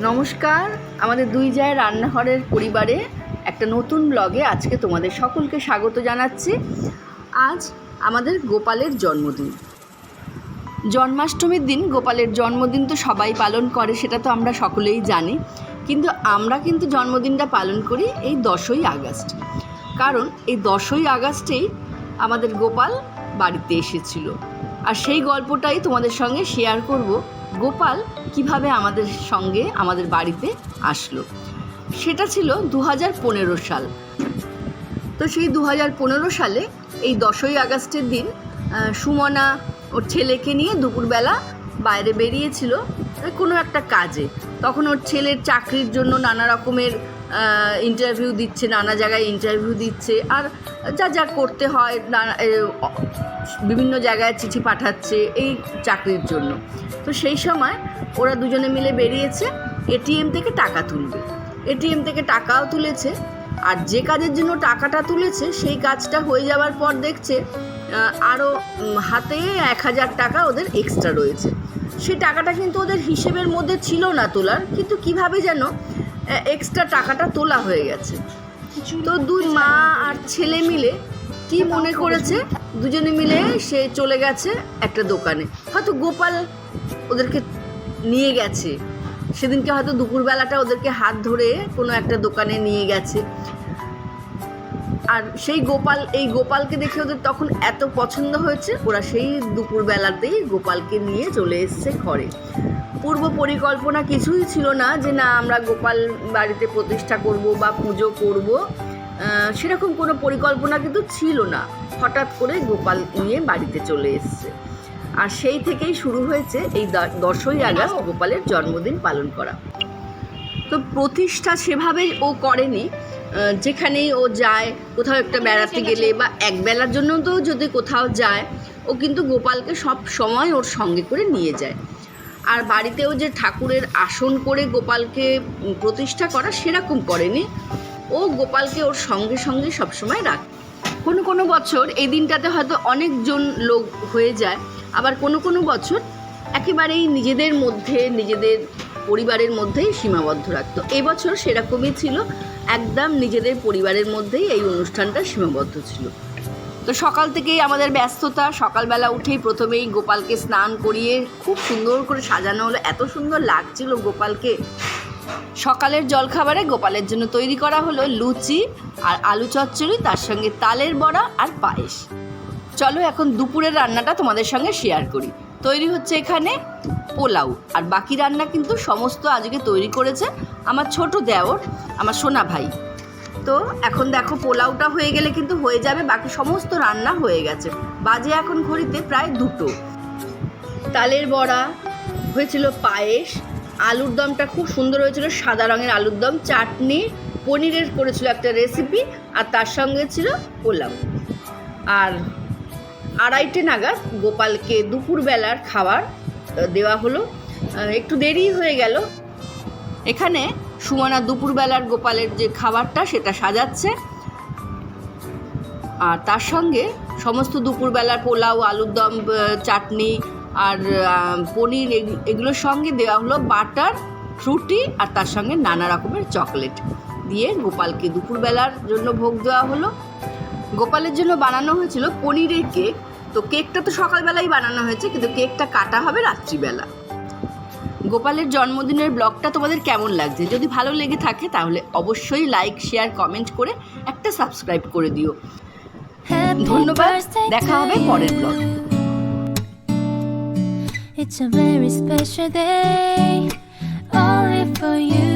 নমস্কার, আমাদের দুই জায় রান্নাঘরের পরিবারে একটা নতুন ব্লগে আজকে তোমাদের সকলকে স্বাগত জানাচ্ছি। আজ আমাদের গোপালের জন্মদিন। জন্মাষ্টমীর দিন, গোপালের জন্মদিন তো সবাই পালন করে, সেটা তো আমরা সকলেই জানি। কিন্তু আমরা কিন্তু জন্মদিনটা পালন করি এই দশই আগস্ট। কারণ এই দশই আগস্টেই আমাদের গোপাল বাড়িতে এসেছিল। আর সেই গল্পটাই তোমাদের সঙ্গে শেয়ার করব। গোপাল কীভাবে আমাদের সঙ্গে আমাদের বাড়িতে আসলো। সেটা ছিল দু পনেরো সাল। তো সেই দু পনেরো সালে এই দশই আগস্টের দিন সুমনা ওর ছেলেকে নিয়ে দুপুরবেলা বাইরে বেরিয়েছিল কোনো একটা কাজে। তখন ওর ছেলের চাকরির জন্য নানা রকমের ইন্টারভিউ দিচ্ছে, নানা জায়গায় ইন্টারভিউ দিচ্ছে, আর যা যা করতে হয়, নানা- বিভিন্ন জায়গায় চিঠি পাঠাচ্ছে এই চাকরির জন্য। তো সেই সময় ওরা দুজনে মিলে বেরিয়েছে এটিএম থেকে টাকা তুলবে। এটিএম থেকে টাকাও তুলেছে, আর যে কাজের জন্য টাকাটা তুলেছে, সেই কাজটা হয়ে যাওয়ার পর দেখছে আরও হাতে এক হাজার টাকা ওদের এক্সট্রা রয়েছে। সেই টাকাটা কিন্তু ওদের হিসেবের মধ্যে ছিল না তোলার, কিন্তু কীভাবে যেন এক্সট্রা টাকাটা তোলা হয়ে গেছে। তো দুই মা আর ছেলে মিলে কি মনে করেছে? দুজনে মিলে সে চলে গেছে একটা দোকানে। হয়তো গোপাল ওদেরকে নিয়ে গেছে। সেদিনকে হয়তো দুপুরবেলাটা ওদেরকে হাত ধরে কোনো একটা দোকানে নিয়ে গেছে। আর সেই গোপাল, এই গোপালকে দেখে ওদের তখন এত পছন্দ হয়েছে, ওরা সেই দুপুরবেলাতেই গোপালকে নিয়ে চলে এসছে ঘরে। পূর্ব পরিকল্পনা কিছুই ছিল না যে না, আমরা গোপাল বাড়িতে প্রতিষ্ঠা করব বা পুজো করব। সেরকম কোনো পরিকল্পনা কিন্তু ছিল না। হঠাৎ করে গোপাল নিয়ে বাড়িতে চলে এসছে। আর সেই থেকেই শুরু হয়েছে এই দশই আগস্ট গোপালের জন্মদিন পালন করা। তো প্রতিষ্ঠা সেভাবে ও করেনি। যেখানেই ও যায় কোথাও একটা বেড়াতে গেলে বা এক বেলার জন্য তো যদি কোথাও যায় ও কিন্তু গোপালকে সব সময় ওর সঙ্গে করে নিয়ে যায়। আর বাড়িতেও যে ঠাকুরের আসন করে গোপালকে প্রতিষ্ঠা করা সেরকম করেনি। ও গোপালকে ওর সঙ্গে সঙ্গে সবসময় রাখে। কোনো কোনো বছর এই দিনটাতে হয়তো অনেকজন লোক হয়ে যায় আবার কোনো কোনো বছর একেবারেই নিজেদের মধ্যে নিজেদের পরিবারের মধ্যেই সীমাবদ্ধ রাখতো। এবছর সেরকমই ছিল, একদম নিজেদের পরিবারের মধ্যেই এই অনুষ্ঠানটা সীমাবদ্ধ ছিল। তো সকাল থেকেই আমাদের ব্যস্ততা, সকালবেলা উঠেই প্রথমেই গোপালকে স্নান করিয়ে খুব সুন্দর করে সাজানো হলো। এত সুন্দর লাগছিল গোপালকে। সকালের জলখাবারে গোপালের জন্য তৈরি করা হলো লুচি আর আলু চচ্চড়ি, তার সঙ্গে তালের বড়া আর পায়েস। চলো এখন দুপুরের রান্নাটা তোমাদের সঙ্গে শেয়ার করি। তৈরি হচ্ছে এখানে পোলাও, আর বাকি রান্না কিন্তু সমস্ত আজকে তৈরি করেছে আমার ছোট দেওর, আমার সোনা ভাই। তো এখন দেখো পোলাওটা হয়ে গেলে কিন্তু হয়ে যাবে, বাকি সমস্ত রান্না হয়ে গেছে। বাজে এখন ঘড়িতে প্রায় দুটো। তালের বড়া, হয়েছিল পায়েস, আলুর দমটা খুব সুন্দর হয়েছিল, সাদা রঙের আলুর দম, চাটনি, পনিরের করেছিল একটা রেসিপি আর তার সঙ্গে ছিল পোলাও। আর আড়াইটে নাগাদ গোপালকে দুপুরবেলার খাবার দেওয়া হলো। একটু দেরি হয়ে গেল। এখানে সুমনা দুপুরবেলার গোপালের যে খাবারটা, সেটা সাজাচ্ছে। আর তার সঙ্গে সমস্ত দুপুরবেলার পোলাও, আলুর দম চাটনি আর পনির এগ- এগুলোর সঙ্গে দেওয়া হলো বাটার ফ্রুটি আর তার সঙ্গে নানা রকমের চকলেট। দিয়ে গোপালকে দুপুরবেলার জন্য ভোগ দেওয়া হলো। গোপালের জন্য বানানো হয়েছিল পনিরের কেক। তো কেকটা তো সকালবেলাই বানানো হয়েছে কিন্তু কেকটা কাটা হবে রাত্রিবেলা। গোপালের জন্মদিনের ব্লগটা তোমাদের কেমন লাগছে? যদি ভালো লেগে থাকে তাহলে অবশ্যই লাইক শেয়ার কমেন্ট করে একটা সাবস্ক্রাইব করে দিও। ধন্যবাদ দেখা হবে পরের blog It's a very special day, only for you.